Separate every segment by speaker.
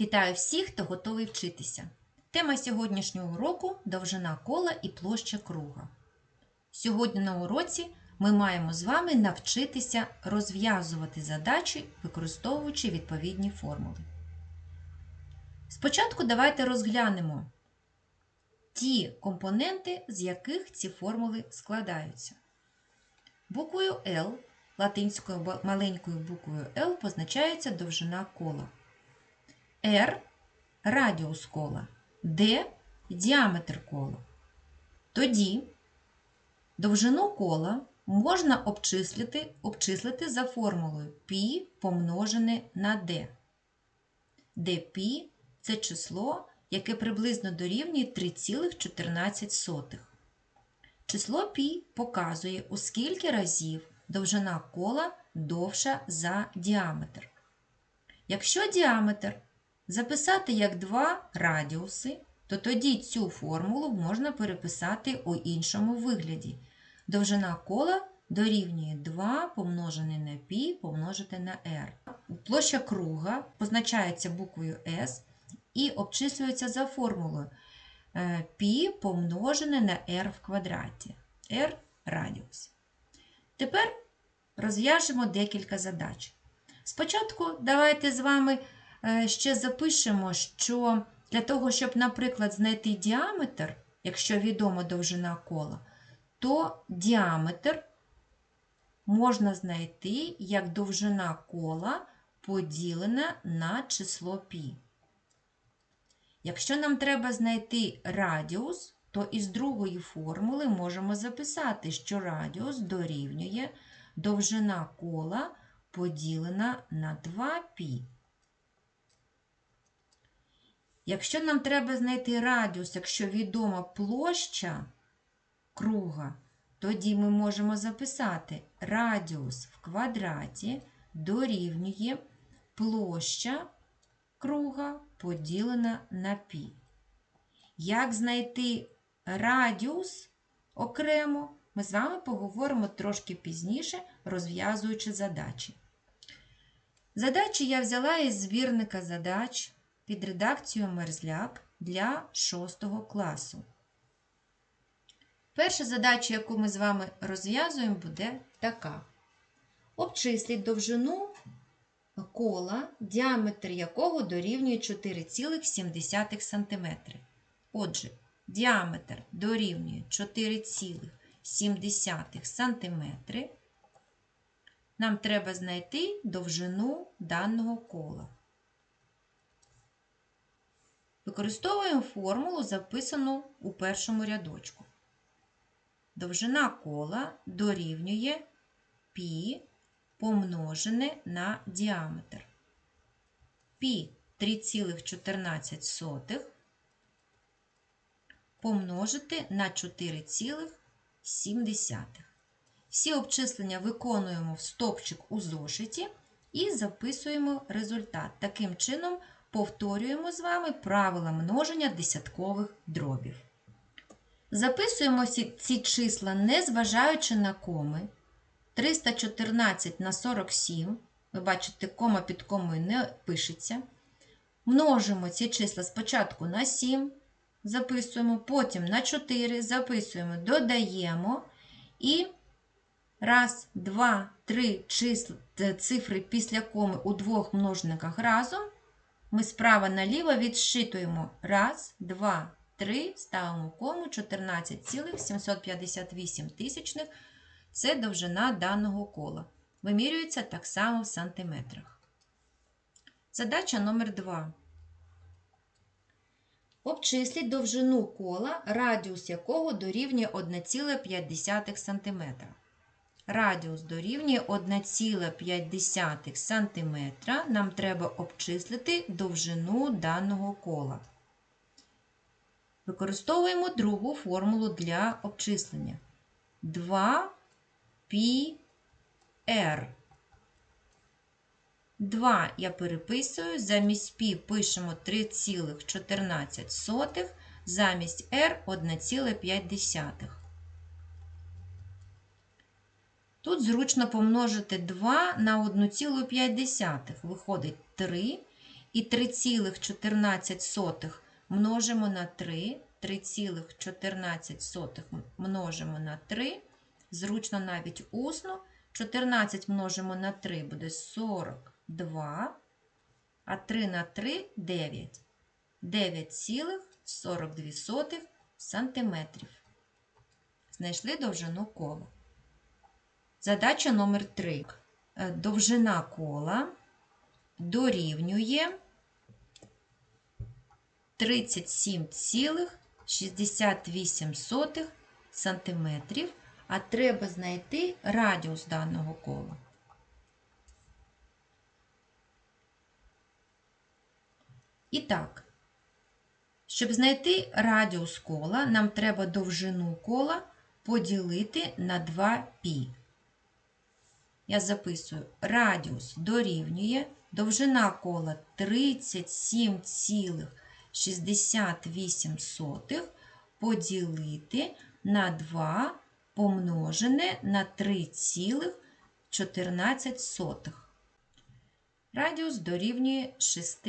Speaker 1: Вітаю всіх, хто готовий вчитися. Тема сьогоднішнього уроку довжина кола і площа круга. Сьогодні на уроці ми маємо з вами навчитися розв'язувати задачі, використовуючи відповідні формули. Спочатку давайте розглянемо ті компоненти, з яких ці формули складаються. Буквою L, латинською маленькою буквою L позначається довжина кола. R – радіус кола, D – діаметр кола. Тоді довжину кола можна обчислити, обчислити за формулою π помножене на d, де π – це число, яке приблизно дорівнює 3,14. Число π показує, у скільки разів довжина кола довша за діаметр. Якщо діаметр записати як два радіуси, то тоді цю формулу можна переписати у іншому вигляді. Довжина кола дорівнює 2 помножене на π помножити на r. Площа круга позначається буквою S і обчислюється за формулою е, π помножене на r в квадраті. r – радіус. Тепер розв'яжемо декілька задач. Спочатку давайте з вами е, ще запишемо, що для того, щоб, наприклад, знайти діаметр, якщо відома довжина кола, то діаметр можна знайти як довжина кола поділена на число π. Якщо нам треба знайти радіус, то із другої формули можемо записати, що радіус дорівнює довжина кола поділена на 2π. Якщо нам треба знайти радіус, якщо відома площа круга, тоді ми можемо записати радіус в квадраті дорівнює площа круга поділена на π. Як знайти радіус окремо, ми з вами поговоримо трошки пізніше, розв'язуючи задачі. Задачі я взяла із збірника задач під редакцією Мерзляк для 6 класу. Перша задача, яку ми з вами розв'язуємо, буде така: обчисліть довжину кола, діаметр якого дорівнює 4,7 см. Отже, діаметр дорівнює 4,7 см. Нам треба знайти довжину даного кола. Використовуємо формулу, записану у першому рядочку. Довжина кола дорівнює π помножене на діаметр. π 3,14 помножити на 4,7. Всі обчислення виконуємо в стопчик у зошиті і записуємо результат. Таким чином повторюємо з вами правила множення десяткових дробів. Записуємо ці, числа, не зважаючи на коми. 314 на 47. Ви бачите, кома під комою не пишеться. Множимо ці числа спочатку на 7, записуємо, потім на 4, записуємо, додаємо. І раз, два, три числа, цифри після коми у двох множниках разом. Ми справа наліво відшитуємо. Раз, два, три, ставимо кому 14,758 тисячних. Це довжина даного кола. Вимірюється так само в сантиметрах. Задача номер 2. Обчисліть довжину кола, радіус якого дорівнює 1,5 см. Радіус дорівнює 1,5 см. Нам треба обчислити довжину даного кола. Використовуємо другу формулу для обчислення. 2 πr. 2 я переписую, замість π пишемо 3,14, замість r 1,5. Тут зручно помножити 2 на 1,5. Виходить 3 І 3,14 множимо на 3. 3,14 множимо на 3. Зручно навіть усно. 14 множимо на 3 буде 42. А 3 на 3 – 9. 9,42 сантиметрів. Знайшли довжину кола. Задача номер 3. Е, Довжина кола дорівнює 37,68 сантиметрів, а треба знайти радіус даного кола. І так, щоб знайти радіус кола, нам треба довжину кола поділити на 2π. Я записую радіус дорівнює довжина кола 37,68 поділити на 2 помножене на 3,14. Радіус дорівнює 6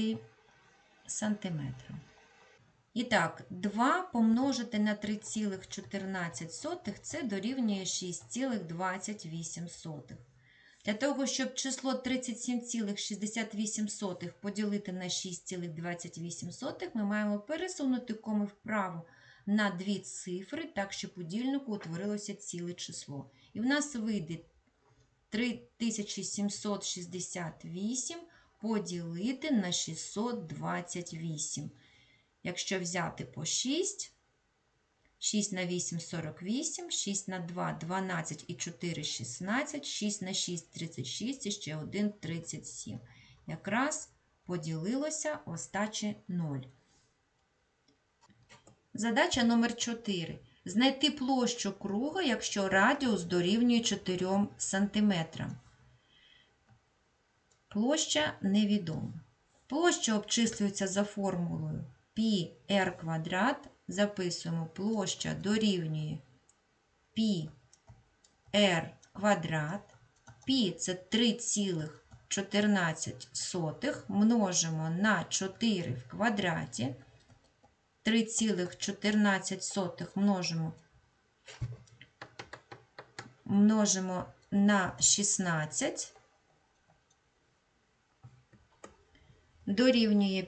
Speaker 1: сантиметрів. І так, 2 помножити на 3,14 це дорівнює 6,28. Для того, щоб число 37,68 поділити на 6,28, ми маємо пересунути коми вправо на дві цифри, так, щоб у дільнику утворилося ціле число. І в нас вийде 3768 поділити на 628. Якщо взяти по 6, 6 на 8 – 48, 6 на 2 – 12 і 4 – 16, 6 на 6 – 36 і ще 1 – 37. Якраз поділилося остаче 0. Задача номер 4. Знайти площу круга, якщо радіус дорівнює 4 см. Площа невідома. Площа обчислюється за формулою πr квадрат. Записуємо площа дорівнює πr квадрат. Пі це 3,14 множимо на 4 в квадраті. 3,14 множимо, множимо на 16. Дорівнює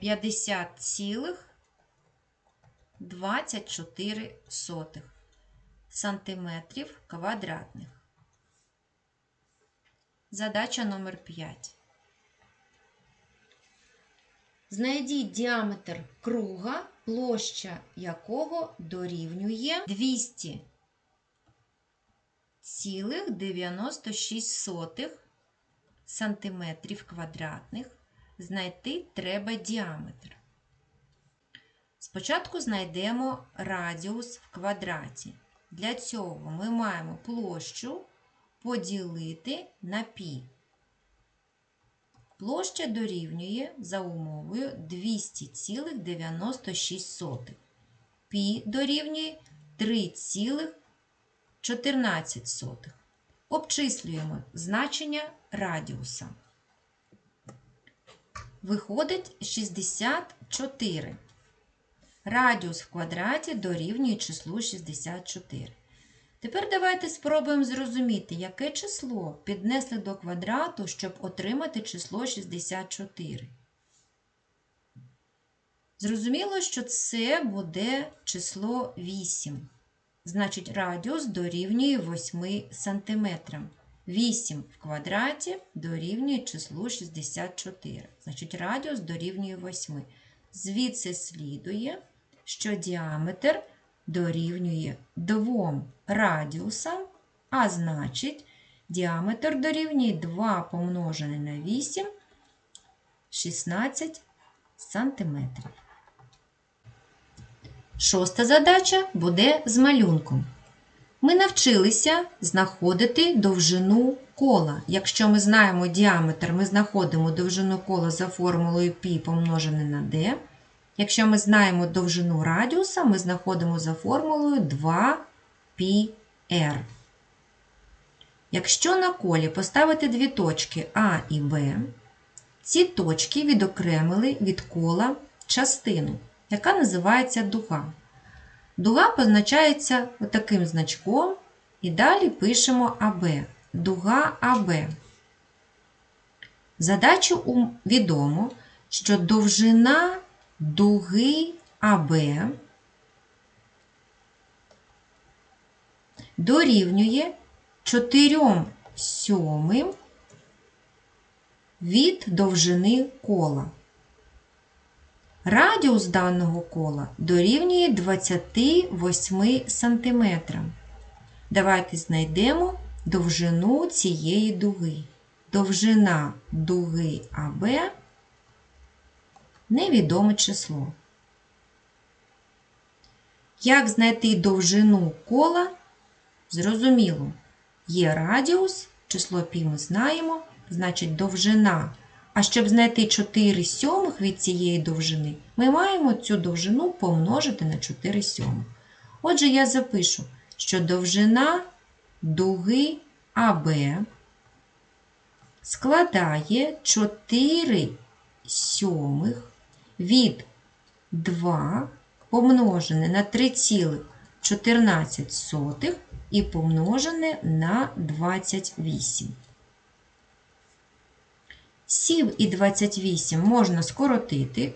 Speaker 1: 50,24 сантиметрів квадратних. Задача номер 5. Знайдіть діаметр круга, площа якого дорівнює 200,96 сантиметрів квадратних. Знайти треба діаметр. Спочатку знайдемо радіус в квадраті. Для цього ми маємо площу поділити на пі. Площа дорівнює за умовою 200,96. Пі дорівнює 3,14. Обчислюємо значення радіуса. Виходить 64. Радіус в квадраті дорівнює числу 64. Тепер давайте спробуємо зрозуміти, яке число піднесли до квадрату, щоб отримати число 64. Зрозуміло, що це буде число 8. Значить, радіус дорівнює 8 см. 8 в квадраті дорівнює числу 64. Значить, радіус дорівнює 8. Звідси слідує, що діаметр дорівнює 2 радіусам, а значить, діаметр дорівнює 2 помножене на 8 16 сантиметрів. Шоста задача буде з малюнком. Ми навчилися знаходити довжину кола. Якщо ми знаємо діаметр, ми знаходимо довжину кола за формулою π помножене на d. Якщо ми знаємо довжину радіуса, ми знаходимо за формулою 2πr. Якщо на колі поставити дві точки А і Б, Ці точки відокремили від кола частину, яка називається дуга. Дуга позначається таким значком, і далі пишемо АБ. Дуга АБ. Задачу відомо, що довжина дуги АБ дорівнює 4 сьомим від довжини кола. Радіус даного кола дорівнює 28 см. Давайте знайдемо довжину цієї дуги. Довжина дуги АБ невідоме число. Як знайти довжину кола? Зрозуміло. Є радіус, число пі ми знаємо, значить довжина. А щоб знайти 4 сьомих від цієї довжини, ми маємо цю довжину помножити на 4 сьомих. Отже, я запишу, що довжина дуги АБ складає 4 сьомих від 2 помножене на 3,14 і помножене на 28. 7 і 28 можна скоротити.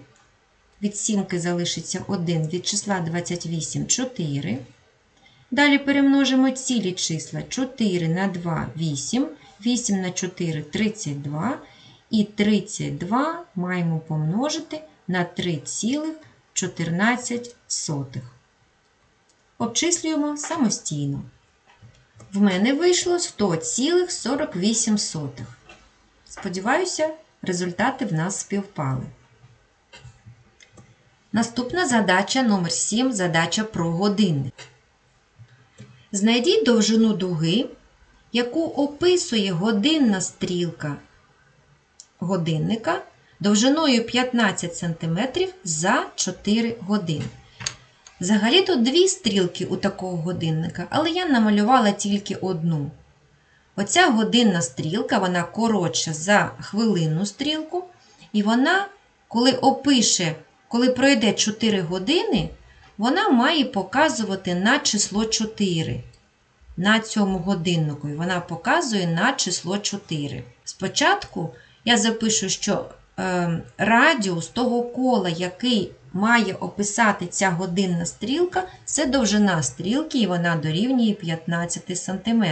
Speaker 1: Від сімки залишиться 1, від числа 28 – 4. Далі перемножимо цілі числа 4 на 2 – 8, 8 на 4 – 32. І 32 маємо помножити на 3,14. Обчислюємо самостійно. В мене вийшло 100,48. Сподіваюся, результати в нас співпали. Наступна задача номер 7 задача про годинник. Знайдіть довжину дуги, яку описує годинна стрілка годинника довжиною 15 см за 4 години. Взагалі тут дві стрілки у такого годинника, але я намалювала тільки одну. Оця годинна стрілка, вона коротша за хвилинну стрілку, і вона, коли опише, коли пройде 4 години, вона має показувати на число 4. На цьому годиннику. І вона показує на число 4. Спочатку я запишу, що радіус того кола, який має описати ця годинна стрілка, це довжина стрілки, і вона дорівнює 15 см.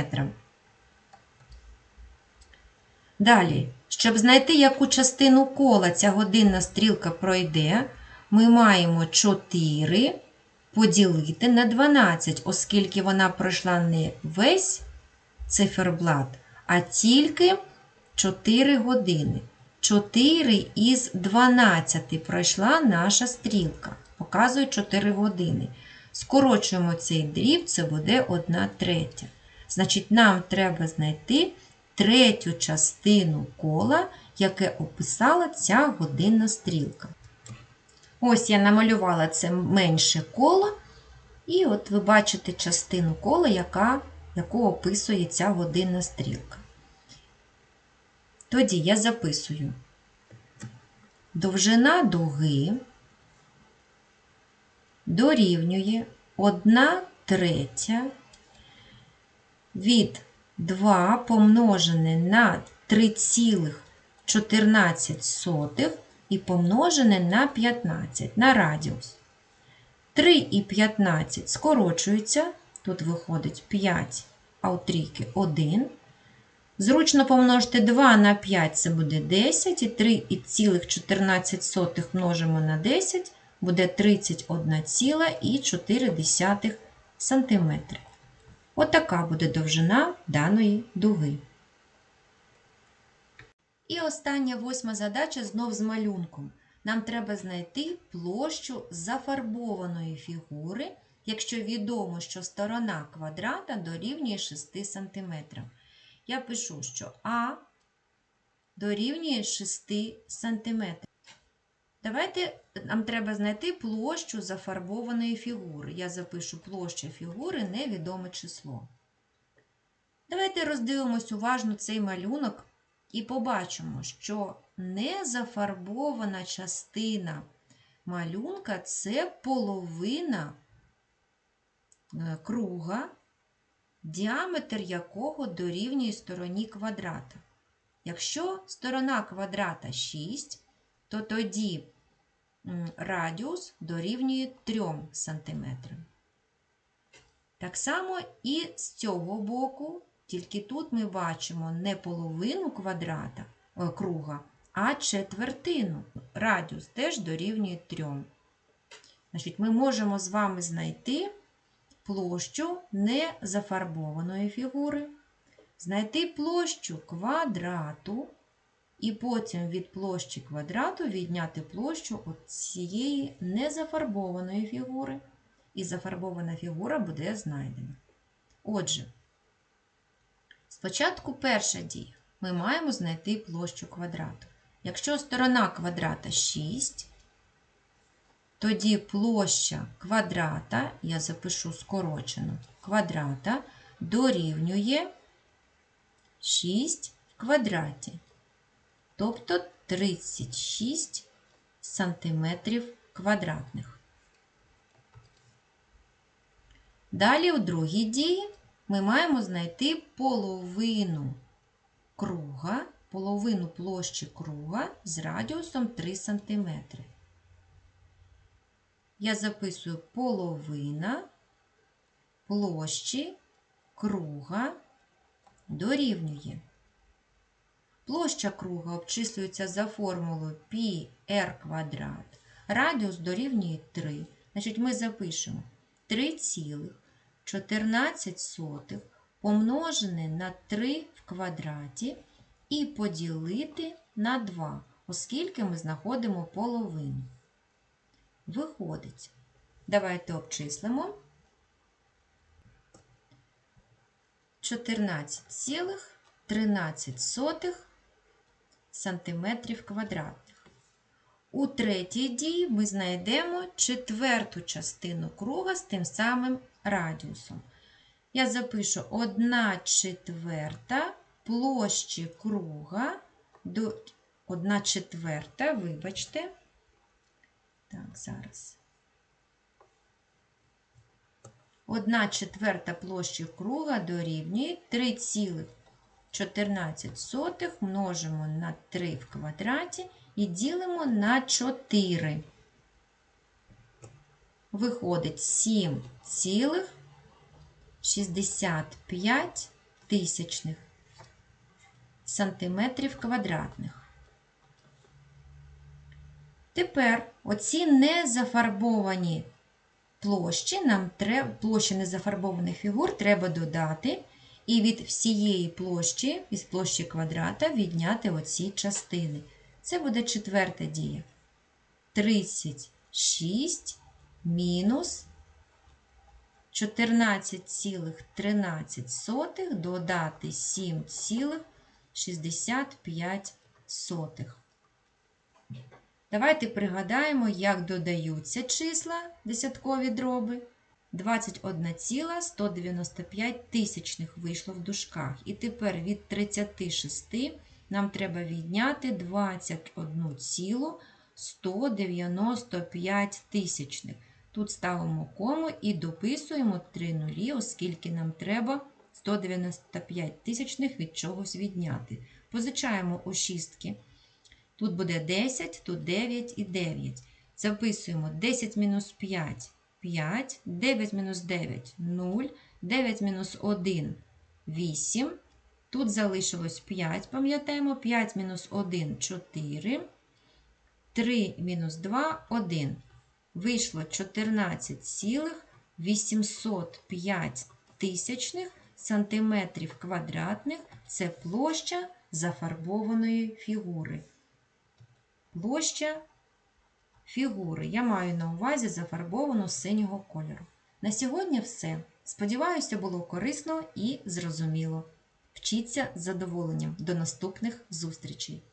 Speaker 1: Далі, щоб знайти, яку частину кола ця годинна стрілка пройде, ми маємо 4 поділити на 12, оскільки вона пройшла не весь циферблат, а тільки 4 години. 4 із 12 пройшла наша стрілка. Показує 4 години. Скорочуємо цей дріб, це буде 1 третя. Значить, нам треба знайти третю частину кола, яке описала ця годинна стрілка. Ось я намалювала це менше коло, і от ви бачите частину кола, яка, яку описує ця годинна стрілка. Тоді я записую довжина дуги дорівнює 1 третя від 2 помножене на 3,14 і помножене на 15 на радіус. 3 і 15 скорочуються, тут виходить 5, а у трійки 1. Зручно помножити 2 на 5 це буде 10, і 3,14 множимо на 10 буде 31,4 см. Отака буде довжина даної дуги. І остання восьма задача знов з малюнком. Нам треба знайти площу зафарбованої фігури, якщо відомо, що сторона квадрата дорівнює 6 см. Я пишу, що А дорівнює 6 см. Давайте нам треба знайти площу зафарбованої фігури. Я запишу площа фігури невідоме число. Давайте роздивимось уважно цей малюнок і побачимо, що незафарбована частина малюнка це половина е, круга, діаметр якого дорівнює стороні квадрата. Якщо сторона квадрата 6, то тоді радіус дорівнює 3 см. Так само і з цього боку, тільки тут ми бачимо не половину квадрата о, круга, а четвертину. Радіус теж дорівнює 3. Значить, ми можемо з вами знайти площу незафарбованої фігури, знайти площу квадрату, і потім від площі квадрату відняти площу от цієї незафарбованої фігури. І зафарбована фігура буде знайдена. Отже, спочатку перша дія. Ми маємо знайти площу квадрату. Якщо сторона квадрата 6, тоді площа квадрата, я запишу скорочену, квадрата дорівнює 6 в квадраті, тобто 36 сантиметрів квадратних. Далі у другій дії ми маємо знайти половину круга, половину площі круга з радіусом 3 см. Я записую половина площі круга дорівнює. Площа круга обчислюється за формулою πr квадрат. Радіус дорівнює 3. Значить, ми запишемо 3,14 помножене на 3 в квадраті і поділити на 2, оскільки ми знаходимо половину. Виходить. Давайте обчислимо 14,13 сантиметрів квадратних. У третій дії ми знайдемо четверту частину круга з тим самим радіусом. Я запишу 1 четверта площі круга до 1 четверта, вибачте. Так, зараз. 1 четверта площі круга дорівнює 3,14 множимо на 3 в квадраті і ділимо на 4. Виходить 7,65 тисячних сантиметрів квадратних. Тепер оці незафарбовані площі, нам треба, площі незафарбованих фігур треба додати, і від всієї площі, від площі квадрата, відняти оці частини. Це буде четверта дія. 36 мінус 14,13 додати 7,65. Давайте пригадаємо, як додаються числа десяткові дроби. 21,195 тисячних вийшло в дужках. І тепер від 36 нам треба відняти 21,195 тисячних. Тут ставимо кому і дописуємо 3 нулі, оскільки нам треба 195 тисячних від чогось відняти. Позичаємо у шістки. Тут буде 10, тут 9 і 9. Записуємо 10 мінус 5 5, 9 мінус 9 0, 9 мінус 1 8. Тут залишилось 5, пам'ятаємо, 5 мінус 1 4, 3 мінус 2 1. Вийшло 14,805 тисячних сантиметрів квадратних. Це площа зафарбованої фігури. Площа фігури. Я маю на увазі зафарбовану синього кольору. На сьогодні все. Сподіваюся, було корисно і зрозуміло. Вчіться з задоволенням. До наступних зустрічей!